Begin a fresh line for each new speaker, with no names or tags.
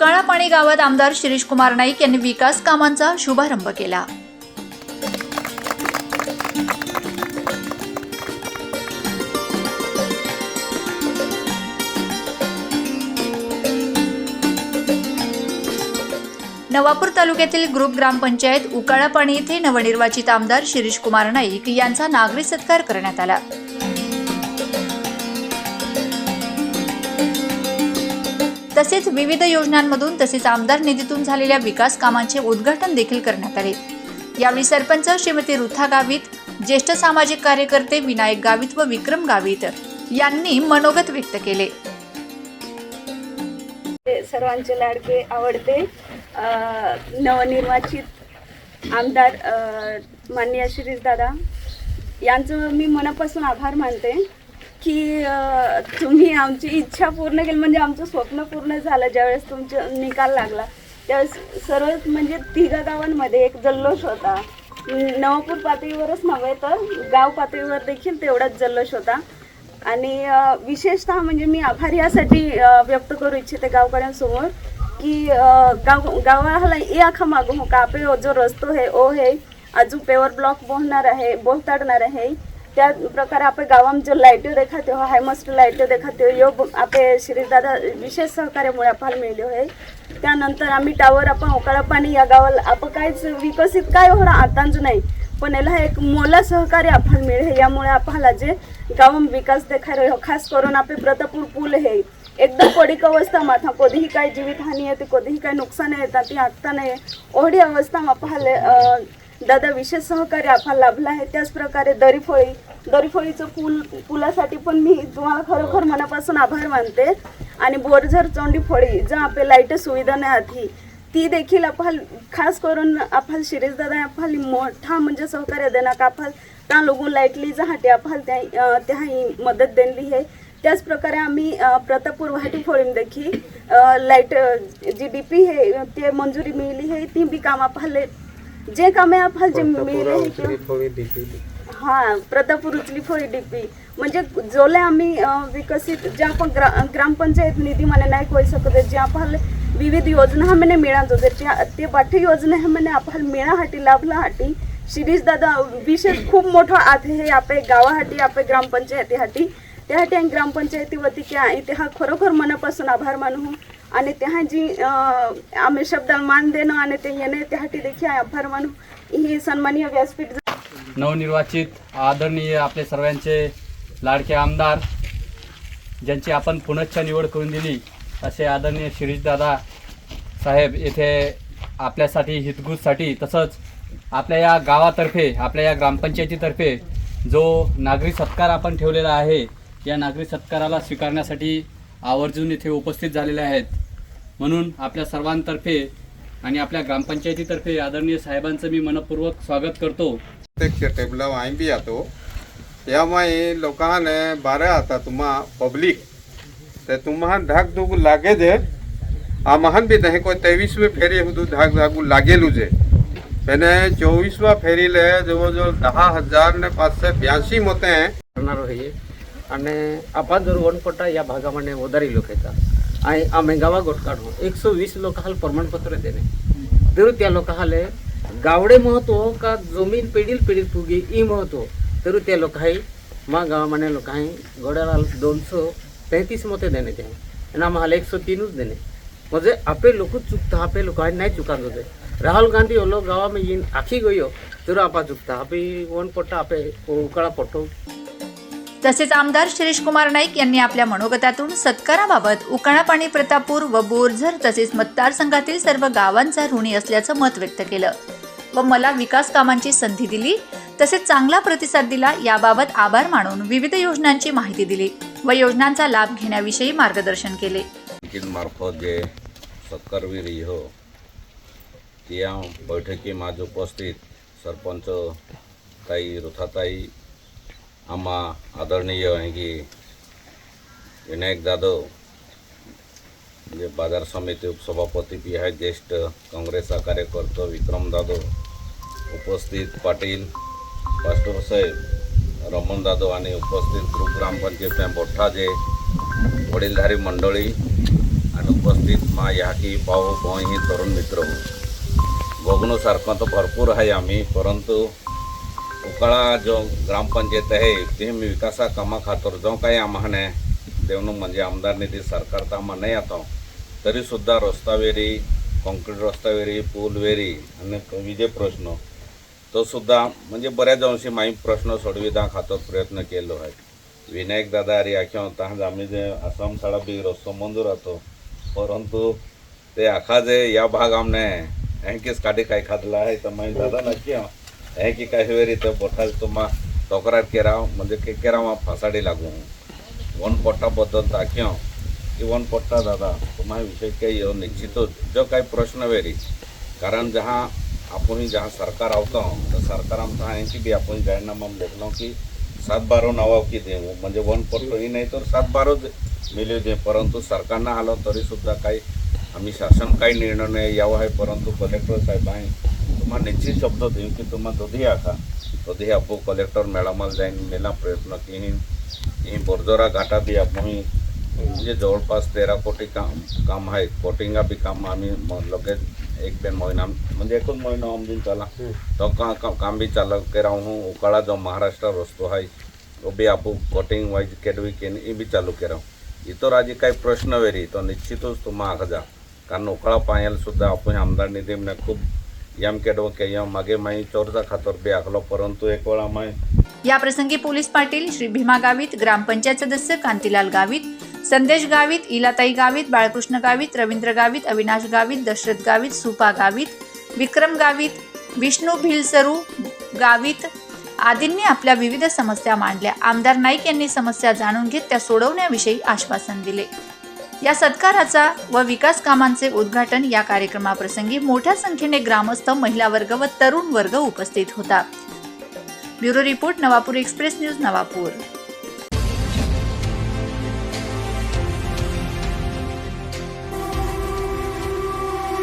उकाळा पाणी गावात आमदार शिरीष कुमार नाईक यांनी विकास कामांचा शुभारंभ केला. नवापूर तालुक्यातील ग्रुप ग्रामपंचायत उकाळापाणी येथे नवनिर्वाचित आमदार शिरीष कुमार नाईक यांचा नागरी सत्कार करण्यात आला. तसेच विविध योजनांमधून तसेच आमदार निधीतून झालेल्या विकास कामांचे उद्घाटन देखील करण्यात आले. यावेळी सरपंच श्रीमती रुथा गावित ज्येष्ठ सामाजिक कार्यकर्ते विनायक गावित व विक्रम गावित यांनी मनोगत व्यक्त केले.
ते सर्वांचे लाडके आवडते. नवनिर्वाचित आमदार मान्य माननीय दादा यांचं मी मनापासून आभार मानते. की तुम्ही आमची इच्छा पूर्ण केली म्हणजे आमचं स्वप्न पूर्ण झालं ज्यावेळेस तुमचा निकाल लागला. त्यावेळेस सर्व म्हणजे तिघा गावांमध्ये एक जल्लोष होता. नवापूर पातळीवरच नव्हे तर गाव पातळीवर देखील तेवढाच जल्लोष होता. आणि विशेषतः म्हणजे मी आभार यासाठी व्यक्त करू इच्छिते गावकऱ्यांसमोर की गाव गावाला ये आखा मागू हो का? आपे जो रस्तो है ओ है अजून पेवर ब्लॉक बोहणार आहे बोलताडणार आहे. त्या प्रकार आपण गावाम में जो लाइटें देखाते हो हायमस्ट लाइटें देखाते हो यो आपले श्री दादा विशेष सहकार्यामुळे आपल्याला मिळले होय. त्यानंतर आम्ही टावर आपण ओकाळा पाणी या गावाला आपण काहीच विकसित काय हो आताच नाही पण याला एक मोला सहकार्य आपण मिळेल यामुळे आपल्याला जे गावम विकास देखाय हो खास करून आपले प्रतापूर पूल हे एकदम पडीक अवस्था माथा कधीही काय जीवितहानी येते कधीही काय नुकसान येतात ती आत्ता नाही. ओढी अवस्था आपल्याला दादा विशेष सहकार्य आपल्याला लाभलं आहे. त्याच प्रकारे दरीफळीचं दरीफोळीचं पूल पुलासाठी पण मी तुम्हाला खरोखर मनापासून आभार मानते. आणि बोरझर चोंडी फळी जर आपले लाइट सुविधा नाही आधी ती देखील आपण खास करून आपण शिरीष दादा आपण मोठा म्हणजे सहकार्य देणार का आपण? त्या लोगून लाईटली जहाटी आपण त्या त्याही त्या मदत देणली आहे? त्याच प्रकारे आम्ही प्रतापूर प्रतापपूर वाहटी फोळीम देखील लाइट जी डी पी हे ते मंजुरी मिळली आहे ती बी काम आपले जे कामे आपण जे मिळले हा प्रतापूर उचली फोळी डीपी म्हणजे जोले आम्ही विकसित जे आपण ग्रा ग्रामपंचायत निधी मला नाही कोई सकते जे आपण विविध योजना हमने होते त्या ते बाठी योजना हमने आपण मिळाहाटी लाभलाहाटी. शिरीष दादा विशेष खूप मोठा आत हे आपल्या गावाहाटी आपल्या ग्रामपंचायतीहाटी. त्यासाठी आणि ग्रामपंचायती वती क्या इथे हा खरोखर मनापासून आभार मानू. आणि त्या जी आम्ही शब्द मान देणं आणि ते येणे त्यासाठी देखील आभार मानू ही सन्माननीय व्यासपीठ
नवनिर्वाचित आदरणीय आपले सर्वांचे लाडके आमदार ज्यांची आपण पुनश्च निवड करून दिली असे आदरणीय शिरीषदादा साहेब येथे आपल्यासाठी हितगुजसाठी तसंच आपल्या या गावातर्फे आपल्या या ग्रामपंचायतीतर्फे जो नागरी सत्कार आपण ठेवलेला आहे या नागरी सत्काराला स्वीकारण्यासाठी आवर्जून इथे उपस्थित झालेले आहेत. म्हणून आपल्या सर्वांतर्फे आणि आपल्या ग्रामपंचायतीतर्फे आदरणीय साहेबांचं मी मनपूर्वक स्वागत करतो.
प्रत्यक्ष टेबला हांव बी येतो. यामुळे लोकांना बारा आता तुम्हा पब्लिक ते तुम्हा धाक धुक लागे दे. आम्हान बी नाही कोण तेवीसवी फेरी हुदू धाक धाकू लागेल जे. त्याने चोवीसवा फेरीले जवळजवळ दहा हजार ने पाचशे ब्याऐंशी मते.
करणार आहे आणि आपण जर वनपट्टा या भागामध्ये वदारी लोक येतात. आणि आम्ही गावा गोट काढू. एकशे वीस लोकांना प्रमाणपत्र देणे. तर त्या हाले गावडे महत्त्व का जमीन पिढील पिढील फुगी ई महत्त्व? तर त्या लोकांनी मा गावामध्ये आहे घोड्याला दोनशे तेहतीस मते देणे ते. आणि आम्हाला एकशे तीनच देणे. म्हणजे आपले लोक चुकता आपले आहे नाही चुकान होते. राहुल गांधी ओलो गावामध्ये येईन आखी गयो तर आपा चुकता. आपे वनपट्टा आपे उकाळा पट्टो.
तसेच आमदार शिरीष कुमार नाईक यांनी आपल्या मनोगतातून सत्काराबाबत उकाणा आणि प्रतापूर व बोरझर तसेच मतदारसंघातील सर्व गावांचा ऋणी असल्याचं मत व्यक्त केलं. व मला विकास कामांची संधी दिली तसेच चांगला प्रतिसाद दिला याबाबत आभार मानून विविध योजनांची माहिती दिली व योजनांचा लाभ घेण्याविषयी मार्गदर्शन केले.
मार्फत जे हो त्या बैठकी माझ उपस्थित सरपंच ताई रुथाताई आम्हा आदरणीय आहे की विनायक जाधव जे बाजार समिती उपसभापती बी आहे ज्येष्ठ काँग्रेसचा कार्यकर्ता विक्रम जाधव उपस्थित पाटील पास्टर साहेब रमण जाधव आणि उपस्थित ग्रुप ग्रामपंचायत मोठा जे वडीलधारी मंडळी आणि उपस्थित मा याकी की भाऊ भोई तरुण मित्र. बघण्यासारखं तर भरपूर आहे आम्ही परंतु कळा जो ग्रामपंचायत आहे ते विकासा कामा खातर जो काही आम्हाने देवणं म्हणजे आमदार निधी सरकार तर आम्हाला नाही आता. तरी सुद्धा रस्तावेरी कॉन्क्रीट रस्तावेरी पूलवेरी आणि विजे प्रश्न तो सुद्धा म्हणजे बऱ्याच अंशी माही प्रश्न सोडविता खातर प्रयत्न केलो आहे. विनायक दादा अरे आख्या तहाज आम्ही जे आसाम साडा बी रस्तो मंजूर होतो. परंतु ते आखा जे या भाग आमने हेंकीच काठी काय खादला आहे तर मागीर दादा नक्की हे की काही वेरी तो बोठा तुम्हा तक्रार केरा म्हणजे के केरा मा फासाडी लागू वन पट्टाबद्दल बद्दल की वन पट्टा दादा तुम्हाला विषय काही येऊ निश्चितच हो, जो काही प्रश्न वेरी। कारण जहाँ आपण जहाँ सरकार आवतो तर सरकार आमचा आहे की बी आपण जाहीरनामा लेखलो की सात बारो नावा की देऊ म्हणजे वन पोट्टो ही नाही तर सात बारो मिळू दे परंतु सरकारनं आलं तरी सुद्धा काही आम्ही शासन काही निर्णय नाही यावं आहे परंतु कलेक्टर साहेब आहे. तुम्हाला निश्चित शब्द देऊ की तुम्हाला दोधी आखा दोधी आपू कलेक्टर मॅडमाला जाईन मेला प्रयत्न की ही ही बोरजोरा घाटा बी आपण म्हणजे जवळपास तेरा कोटी काम काम आहे. कोटिंगा बी काम आम्ही लगेच एक दोन महिना म्हणजे एकच महिना आमदीन चाला. तो का, का, काम बी चालक के रहा हूँ उकाड़ा जो महाराष्ट्र रस्तो है वो भी आपको कोटिंग वाइज केडवी के ये भी चालू के रहा हूँ इतर आजी काही प्रश्न वेरी तो निश्चितच तुम्हा आखा जा. कारण उकळा पायाला सुद्धा आपण आमदार निधी खूप यम केडव के यम मागे माई चोरचा खातर बी आखलो परंतु एक वेळा
या प्रसंगी पोलीस पाटील श्री भीमा गावित ग्रामपंचायत सदस्य कांतीलाल गावित संदेश गावित इलाताई गावित बाळकृष्ण गावित रवींद्र गावित अविनाश गावित दशरथ गावित सुपा गावित विक्रम गावित विष्णू भिलसरू गावित आदींनी आपल्या विविध समस्या मांडल्या. आमदार नाईक यांनी समस्या जाणून घेत त्या सोडवण्याविषयी आश्वासन दिले. या सत्काराचा व विकास कामांचे उद्घाटन या कार्यक्रमाप्रसंगी मोठ्या संख्येने ग्रामस्थ महिला वर्ग व तरुण वर्ग उपस्थित होता. Bureau report Navapur express news Navapur.